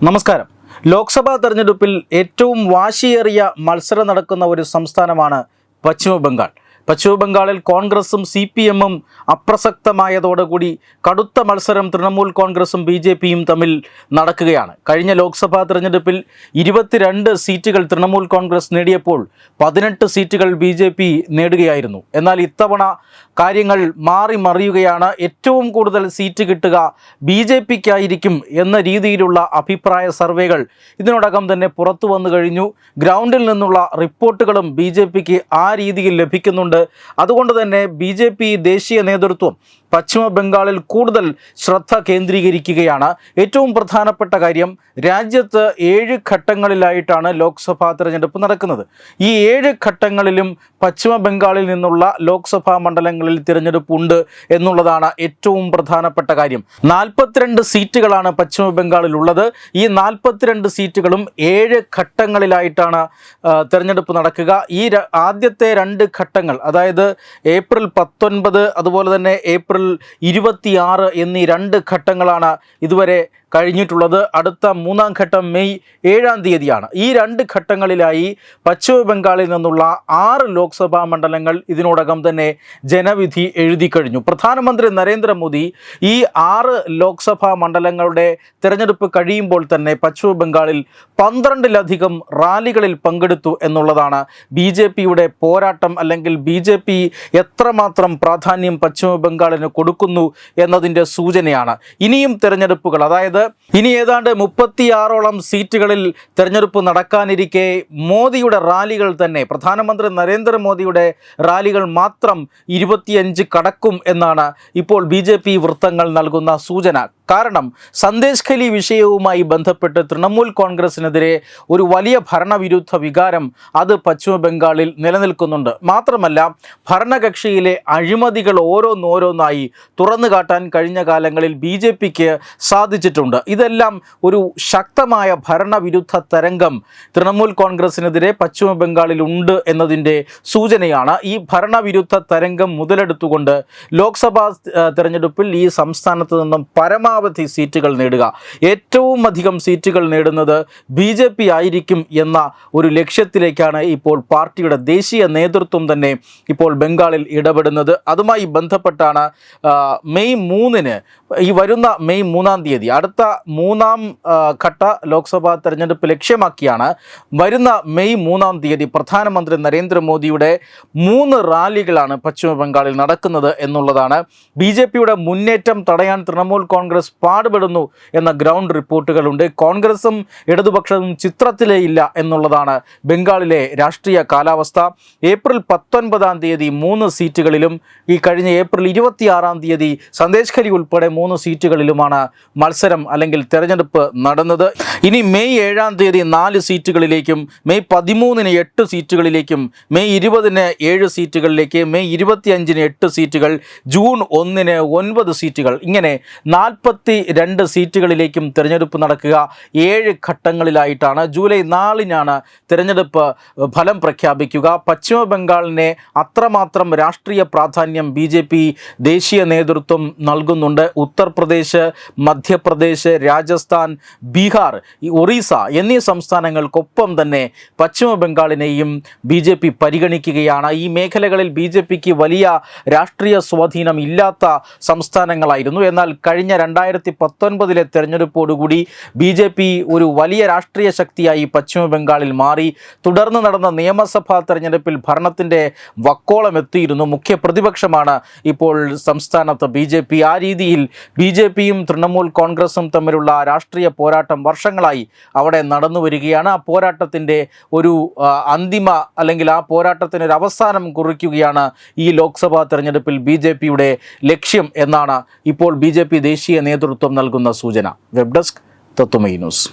നമസ്കാരം. ലോക്സഭാ തെരഞ്ഞെടുപ്പിൽ ഏറ്റവും വാശിയേറിയ മത്സരം നടക്കുന്ന ഒരു സംസ്ഥാനമാണ് പശ്ചിമ ബംഗാൾ പശ്ചിമ ബംഗാളിൽ കോൺഗ്രസും സി പി എമ്മും അപ്രസക്തമായതോടുകൂടി കടുത്ത മത്സരം തൃണമൂൽ കോൺഗ്രസും ബി ജെ പിയും തമ്മിൽ നടക്കുകയാണ്. കഴിഞ്ഞ ലോക്സഭാ തെരഞ്ഞെടുപ്പിൽ ഇരുപത്തിരണ്ട് സീറ്റുകൾ തൃണമൂൽ കോൺഗ്രസ് നേടിയപ്പോൾ പതിനെട്ട് സീറ്റുകൾ ബി ജെ പി നേടുകയായിരുന്നു. എന്നാൽ ഇത്തവണ കാര്യങ്ങൾ മാറി മറിയുകയാണ്. ഏറ്റവും കൂടുതൽ സീറ്റ് കിട്ടുക ബി ജെ പിക്കായിരിക്കും എന്ന രീതിയിലുള്ള അഭിപ്രായ സർവേകൾ ഇതിനോടകം തന്നെ പുറത്തു വന്നു കഴിഞ്ഞു. ഗ്രൗണ്ടിൽ നിന്നുള്ള റിപ്പോർട്ടുകളും ബി ജെ പിക്ക് ആ രീതിയിൽ ലഭിക്കുന്നുണ്ട്. അതുകൊണ്ട് തന്നെ ബി ദേശീയ നേതൃത്വം പശ്ചിമ ബംഗാളിൽ കൂടുതൽ ശ്രദ്ധ കേന്ദ്രീകരിക്കുകയാണ്. ഏറ്റവും പ്രധാനപ്പെട്ട കാര്യം രാജ്യത്ത് ഏഴ് ഘട്ടങ്ങളിലായിട്ടാണ് ലോക്സഭാ തിരഞ്ഞെടുപ്പ് നടക്കുന്നത്. ഈ ഏഴ് ഘട്ടങ്ങളിലും പശ്ചിമ ബംഗാളിൽ നിന്നുള്ള ലോക്സഭാ മണ്ഡലങ്ങളിൽ തിരഞ്ഞെടുപ്പ് ഉണ്ട് എന്നുള്ളതാണ് ഏറ്റവും പ്രധാനപ്പെട്ട കാര്യം. നാൽപ്പത്തിരണ്ട് സീറ്റുകളാണ് പശ്ചിമ ബംഗാളിൽ ഉള്ളത് ഈ നാൽപ്പത്തിരണ്ട് സീറ്റുകളും ഏഴ് ഘട്ടങ്ങളിലായിട്ടാണ് തിരഞ്ഞെടുപ്പ് നടക്കുക. ഈ ആദ്യത്തെ രണ്ട് ഘട്ടങ്ങൾ അതായത് ഏപ്രിൽ പത്തൊൻപത് അതുപോലെ തന്നെ ഏപ്രിൽ ഇരുപത്തിയാറ് എന്നീ രണ്ട് ഘട്ടങ്ങളാണ് ഇതുവരെ കഴിഞ്ഞിട്ടുള്ളത് അടുത്ത മൂന്നാം ഘട്ടം മെയ് ഏഴാം തീയതിയാണ്. ഈ രണ്ട് ഘട്ടങ്ങളിലായി പശ്ചിമ ബംഗാളിൽ നിന്നുള്ള ആറ് ലോക്സഭാ മണ്ഡലങ്ങൾ ഇതിനോടകം തന്നെ ജനവിധി എഴുതി കഴിഞ്ഞു. പ്രധാനമന്ത്രി നരേന്ദ്രമോദി ഈ ആറ് ലോക്സഭാ മണ്ഡലങ്ങളുടെ തിരഞ്ഞെടുപ്പ് കഴിയുമ്പോൾ തന്നെ പശ്ചിമ ബംഗാളിൽ പന്ത്രണ്ടിലധികം റാലികളിൽ പങ്കെടുത്തു എന്നുള്ളതാണ് ബി ജെ പിയുടെ പോരാട്ടം അല്ലെങ്കിൽ ബി ജെ പി എത്രമാത്രം പ്രാധാന്യം പശ്ചിമ ബംഗാളിന് കൊടുക്കുന്നു എന്നതിന്റെ സൂചനയാണ്. ഇനിയും തിരഞ്ഞെടുപ്പുകൾ അതായത് ഇനി ഏതാണ്ട് മുപ്പത്തിയാറോളം സീറ്റുകളിൽ തിരഞ്ഞെടുപ്പ് നടക്കാനിരിക്കെ മോദിയുടെ റാലികൾ തന്നെ പ്രധാനമന്ത്രി നരേന്ദ്രമോദിയുടെ റാലികൾ മാത്രം ഇരുപത്തിയഞ്ച് കടക്കും എന്നാണ് ഇപ്പോൾ ബി വൃത്തങ്ങൾ നൽകുന്ന സൂചന. കാരണം സന്ദേശ് ഖലി വിഷയവുമായി ബന്ധപ്പെട്ട് തൃണമൂൽ കോൺഗ്രസിനെതിരെ ഒരു വലിയ ഭരണവിരുദ്ധ വികാരം അത് പശ്ചിമ ബംഗാളിൽ നിലനിൽക്കുന്നുണ്ട്. മാത്രമല്ല ഭരണകക്ഷിയിലെ അഴിമതികൾ ഓരോന്നോരോന്നായി തുറന്നു കാട്ടാൻ കഴിഞ്ഞ കാലങ്ങളിൽ ബി ജെ പിക്ക് സാധിച്ചിട്ടുണ്ട്. ഇതെല്ലാം ഒരു ശക്തമായ ഭരണവിരുദ്ധ തരംഗം തൃണമൂൽ കോൺഗ്രസിനെതിരെ പശ്ചിമ ബംഗാളിൽ ഉണ്ട് എന്നതിന്റെ സൂചനയാണ്. ഈ ഭരണവിരുദ്ധ തരംഗം മുതലെടുത്തുകൊണ്ട് ലോക്സഭാ തെരഞ്ഞെടുപ്പിൽ ഈ സംസ്ഥാനത്ത് നിന്നും പരമാവധി സീറ്റുകൾ നേടുക. ഏറ്റവും അധികം സീറ്റുകൾ നേടുന്നത് ബി ജെ പി ആയിരിക്കും എന്ന ഒരു ലക്ഷ്യത്തിലേക്കാണ് ഇപ്പോൾ പാർട്ടിയുടെ ദേശീയ നേതൃത്വം തന്നെ ഇപ്പോൾ ബംഗാളിൽ ഇടപെടുന്നത്. അതുമായി ബന്ധപ്പെട്ടാണ് മെയ് മൂന്നിന് ഈ വരുന്ന മെയ് മൂന്നാം തീയതി അടുത്ത മൂന്നാം ഘട്ട ലോക്സഭാ തെരഞ്ഞെടുപ്പ് ലക്ഷ്യമാക്കിയാണ് വരുന്ന മെയ് മൂന്നാം തീയതി പ്രധാനമന്ത്രി നരേന്ദ്രമോദിയുടെ മൂന്ന് റാലികളാണ് പശ്ചിമ ബംഗാളിൽ നടക്കുന്നത് എന്നുള്ളതാണ്. ബി മുന്നേറ്റം തടയാൻ തൃണമൂൽ കോൺഗ്രസ് പാടുപെടുന്നു എന്ന ഗ്രൗണ്ട് റിപ്പോർട്ടുകളുണ്ട്. കോൺഗ്രസും ഇടതുപക്ഷവും ചിത്രത്തിലേ ഇല്ല എന്നുള്ളതാണ് ബംഗാളിലെ രാഷ്ട്രീയ കാലാവസ്ഥ. ഏപ്രിൽ പത്തൊൻപതാം തീയതി മൂന്ന് സീറ്റുകളിലും ഈ കഴിഞ്ഞ ഏപ്രിൽ ഇരുപത്തിയാറാം തീയതി സന്ദേശ് ഉൾപ്പെടെ മൂന്ന് സീറ്റുകളിലുമാണ് മത്സരം അല്ലെങ്കിൽ തെരഞ്ഞെടുപ്പ് നടന്നത്. ഇനി മെയ് ഏഴാം തീയതി നാല് സീറ്റുകളിലേക്കും മെയ് പതിമൂന്നിന് എട്ട് സീറ്റുകളിലേക്കും മെയ് ഇരുപതിന് ഏഴ് സീറ്റുകളിലേക്ക് മെയ് ഇരുപത്തിയഞ്ചിന് എട്ട് സീറ്റുകൾ ജൂൺ ഒന്നിന് ഒൻപത് സീറ്റുകൾ. ഇങ്ങനെ നാൽപ്പത്തി രണ്ട് സീറ്റുകളിലേക്കും തിരഞ്ഞെടുപ്പ് നടക്കുക. ഏഴ് ഘട്ടങ്ങളിലായിട്ടാണ് ജൂലൈ നാലിനാണ് തിരഞ്ഞെടുപ്പ് ഫലം പ്രഖ്യാപിക്കുക. പശ്ചിമ ബംഗാളിനെ അത്രമാത്രം രാഷ്ട്രീയ പ്രാധാന്യം ബി ജെ പി ദേശീയ നേതൃത്വം നൽകുന്നുണ്ട്. ഉത്തർപ്രദേശ് മധ്യപ്രദേശ് രാജസ്ഥാൻ ബീഹാർ ഒറീസ എന്നീ സംസ്ഥാനങ്ങൾക്കൊപ്പം തന്നെ പശ്ചിമ ബംഗാളിനെയും ബി ജെ പി പരിഗണിക്കുകയാണ്. ഈ മേഖലകളിൽ ബി ജെ പിക്ക് വലിയ രാഷ്ട്രീയ സ്വാധീനം ഇല്ലാത്ത സംസ്ഥാനങ്ങളായിരുന്നു. എന്നാൽ കഴിഞ്ഞ രണ്ടായിരത്തി പത്തൊൻപതിലെ തെരഞ്ഞെടുപ്പോടുകൂടി ബി ജെ പി ഒരു വലിയ രാഷ്ട്രീയ ശക്തിയായി പശ്ചിമ ബംഗാളിൽ മാറി. തുടർന്ന് നടന്ന നിയമസഭാ തെരഞ്ഞെടുപ്പിൽ ഭരണത്തിന്റെ വക്കോളം എത്തിയിരുന്നു. മുഖ്യ പ്രതിപക്ഷമാണ് ഇപ്പോൾ സംസ്ഥാനത്ത് ബി ജെ പി. ആ രീതിയിൽ ബി ജെ പിയും തൃണമൂൽ കോൺഗ്രസും തമ്മിലുള്ള രാഷ്ട്രീയ പോരാട്ടം വർഷങ്ങളായി അവിടെ നടന്നു വരികയാണ്. ആ പോരാട്ടത്തിന്റെ ഒരു അന്തിമ അല്ലെങ്കിൽ ആ പോരാട്ടത്തിന് ഒരു അവസാനം കുറിക്കുകയാണ് ഈ ലോക്സഭാ തെരഞ്ഞെടുപ്പിൽ ബി ജെ പിയുടെ ലക്ഷ്യം എന്നാണ് ഇപ്പോൾ ബി ജെ പി ദേശീയ നേതൃത്വം നൽകുന്ന സൂചന. Web desk Tatwamayi news.